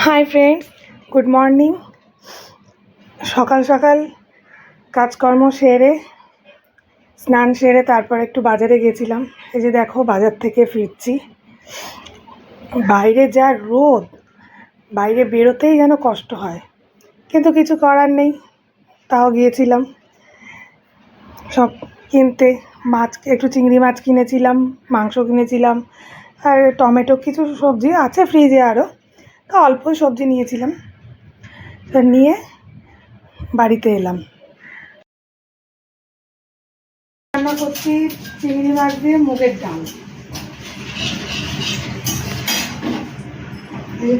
Hi friends good morning সকাল সকাল কাজকর্ম সেরে, স্নান সেরে তারপর একটু বাজারে গেছিলাম। এই যে দেখো, বাজার থেকে ফিরছি। বাইরে যা রোদ, বাইরে বেরোতেই যেন কষ্ট হয়। কিন্তু কিছু করার নেই, তাও গিয়েছিলাম। সব কিনতে, মাছ, একটু চিংড়ি মাছ কিনেছিলাম, মাংস কিনেছিলাম, আর টমেটো, কিছু সবজি আছে ফ্রিজে আরও তো অল্প সবজি নিয়েছিলাম। তো নিয়ে বাড়িতে এলাম। রান্না করছি চিংড়ি মাছ দিয়ে মুগের ডাল।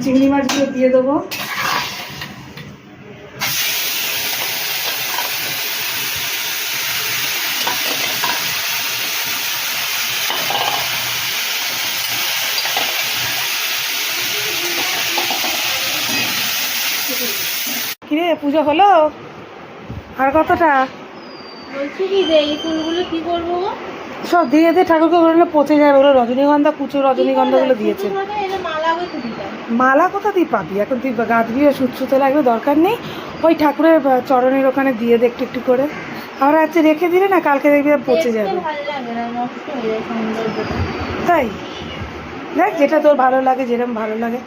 চিংড়ি মাছগুলো দিয়ে দেবো কিরে পুজো হলো? আর কতটা? বলছি কি যে এই ফুলগুলো কি করব সব দিয়ে দিয়ে ঠাকুরকে বললে পচে যাবে ওগুলো রজনীগন্ধা কুচো রজনীগন্ধাগুলো দিয়েছে। মালা কোথা দিয়ে পাবি? এখন তুই গাঁথবি সুচ্ছুতে লাগবে দরকার নেই। ওই ঠাকুরের চরণের ওখানে দিয়ে দে একটু একটু করে। আর আজকে রেখে দিলে না কালকে দেখবি পচে যাবে। যায় তাই? দেখ যেটা তোর ভালো লাগে যেরকম ভালো লাগে।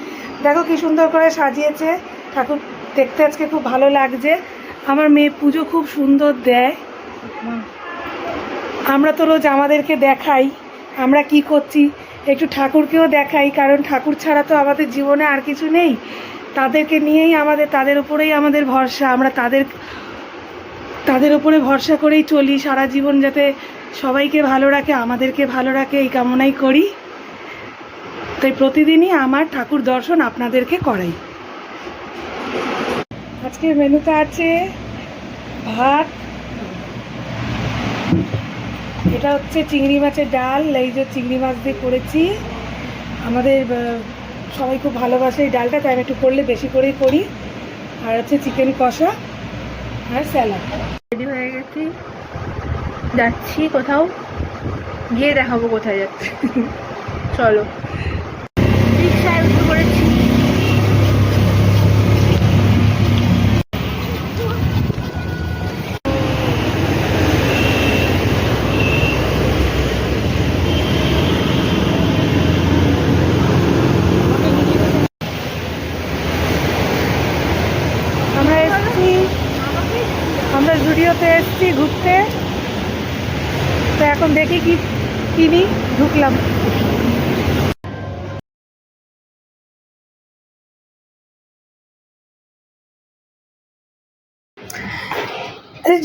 দেখো কি সুন্দর করে সাজিয়েছে ঠাকুর। দেখতে আজকে খুব ভালো লাগছে। আমার মেয়ে পুজো খুব সুন্দর দেয়। আমরা তো রোজ আমাদেরকে দেখাই, আমরা কি করছি? একটু ঠাকুরকেও দেখাই, কারণ ঠাকুর ছাড়া তো আমাদের জীবনে আর কিছু নেই। তাদেরকে নিয়েই আমাদের, তাদের উপরেই আমাদের ভরসা। আমরা তাদের তাদের উপরে ভরসা করেই চলি সারা জীবন যাতে সবাইকে ভালো রাখে, আমাদেরকে ভালো রাখে, এই কামনাই করি। তাই প্রতিদিনই আমার ঠাকুর দর্শন আপনাদেরকে করাই। আজকের মেনুতে আছে ভাত, এটা হচ্ছে চিংড়ি মাছের ডাল, এই যে চিংড়ি মাছ দিয়ে করেছি। আমাদের সবাই খুব ভালোবাসে এই ডালটা, তাই আমি একটু করলে বেশি করেই করি। আর হচ্ছে চিকেন কষা আর স্যালাড। রেডি হয়ে গেছি। যাচ্ছি কোথাও। গিয়ে দেখাবো কোথায় যাচ্ছি। চলো। রিক্সায় উঠে পড়েছি আমরা এসেছি জুডিওতে এসেছি ঘুরতে। তো এখন দেখি কি, কিনি, ঢুকলাম।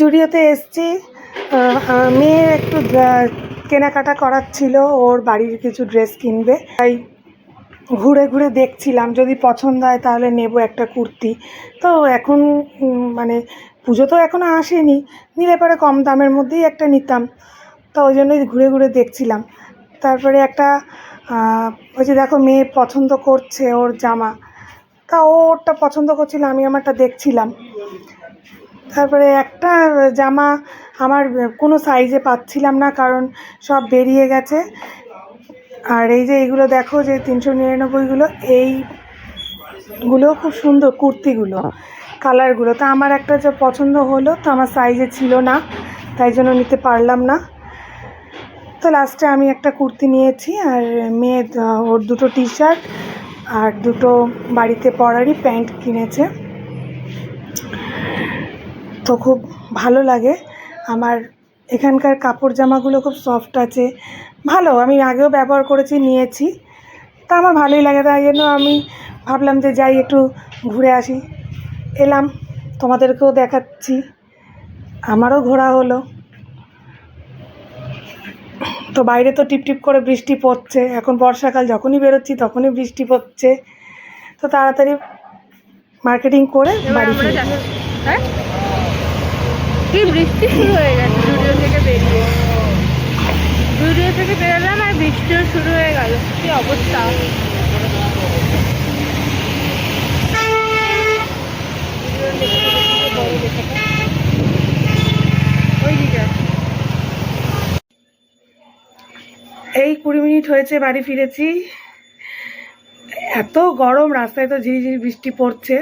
জুডিওতে এসছি। মেয়ে একটু কেনাকাটা করার ছিল, ওর বাড়ির কিছু ড্রেস কিনবে। তাই ঘুরে ঘুরে দেখছিলাম, যদি পছন্দ হয় তাহলে নেব একটা কুর্তি। তো এখন মানে পুজো তো এখনও আসেনি, নিলে পরে কম দামের মধ্যেই একটা নিতাম। তো ওই জন্যই ঘুরে ঘুরে দেখছিলাম। তারপরে একটা ওই যে দেখো মেয়ে পছন্দ করছে ওর জামা। তা ওরটা পছন্দ করছিল, আমি আমারটা দেখছিলাম। তারপরে একটা জামা আমার কোনো সাইজে পাচ্ছিলাম না, কারণ সব বেরিয়ে গেছে। আর এই যে এইগুলো দেখো যে তিনশো নিরানব্বইগুলো এইগুলো খুব সুন্দর কুর্তিগুলো, কালারগুলো। তা আমার একটা যে পছন্দ হলো, তো আমার সাইজে ছিল না, তাই জন্য নিতে পারলাম না। তো লাস্টে আমি একটা কুর্তি নিয়েছি, আর মেয়ে ওর দুটো টি শার্ট আর দুটো বাড়িতে পরারই প্যান্ট কিনেছে। তো খুব ভালো লাগে। আমার এখানকার কাপড় জামাগুলো খুব সফট আছে। ভালো আমি আগেও ব্যবহার করেছি নিয়েছি। তা আমার ভালোই লাগে তাই জন্য আমি ভাবলাম যে যাই একটু ঘুরে আসি। এলাম তোমাদেরকেও দেখাচ্ছি। আমারও ঘোরা হলো। তো বাইরে তো টিপটিপ করে বৃষ্টি পড়ছে এখন বর্ষাকাল যখনই বেরোচ্ছি তখনই বৃষ্টি পড়ছে। তো তাড়াতাড়ি মার্কেটিং করে বাড়ি হ্যাঁ? কি বৃষ্টি শুরু হয়ে গেছে। বেরিয়ে। স্টুডিও থেকে বেরোলাম আর বৃষ্টিও শুরু হয়ে গেল। কি অবস্থা? এই কুড়ি মিনিট হয়েছে বাড়ি ফিরেছি। এত গরম, রাস্তায় তো ঝিরিঝিরি বৃষ্টি পড়ছে।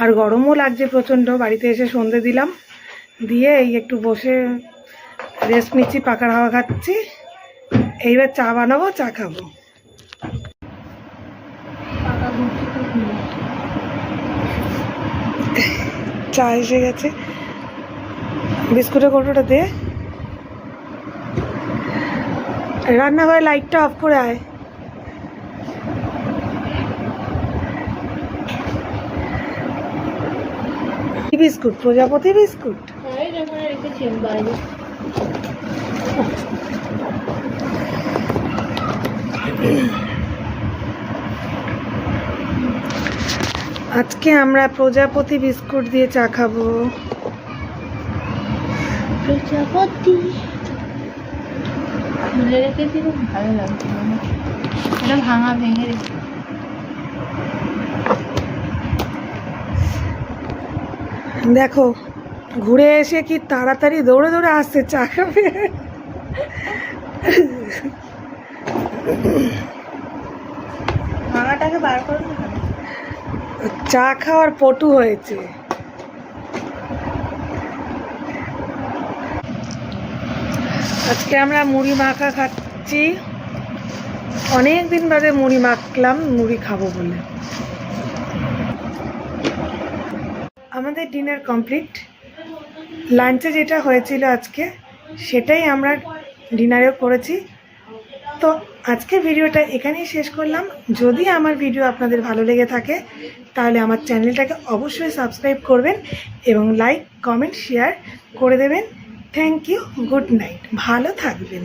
আর গরমও লাগছে প্রচণ্ড। বাড়িতে এসে সন্ধে দিলাম। দিয়ে এই একটু বসে রেস্ট নিচ্ছি পাকার হাওয়া খাচ্ছি। এইবার চা বানাবো, চা খাব। চা এসে গেছে। বিস্কুটের কৌটোটা দে। রান্নাঘরে লাইটটা অফ করে আয়। বিস্কুট? প্রজাপতি বিস্কুট? রেখেছি বাইরে আজকে আমরা প্রজাপতি বিস্কুট দিয়ে চা খাব। প্রজাপতি? খুলে রেখেছি খুব ভালো লাগছে এটা ভাঙা ভেঙে রেখে দেখো ঘুরে এসে কি তাড়াতাড়ি দৌড়ে দৌড়ে আসছে চা খাবে চা খাওয়ার পটু হয়েছে। আজকে আমরা মুড়ি মাখা খাচ্ছি। অনেক দিন বাদে মুড়ি মাখলাম মুড়ি খাব বলে। আমাদের ডিনার কমপ্লিট। লাঞ্চে যেটা হয়েছিল আজকে, সেটাই আমরা ডিনারেও করেছি। তো আজকে ভিডিওটা এখানেই শেষ করলাম। যদি আমার ভিডিও আপনাদের ভালো লেগে থাকে, তাহলে আমার চ্যানেলটাকে অবশ্যই সাবস্ক্রাইব করবেন এবং লাইক, কমেন্ট, শেয়ার করে দেবেন। Thank you, good night. ভালো থাকবেন।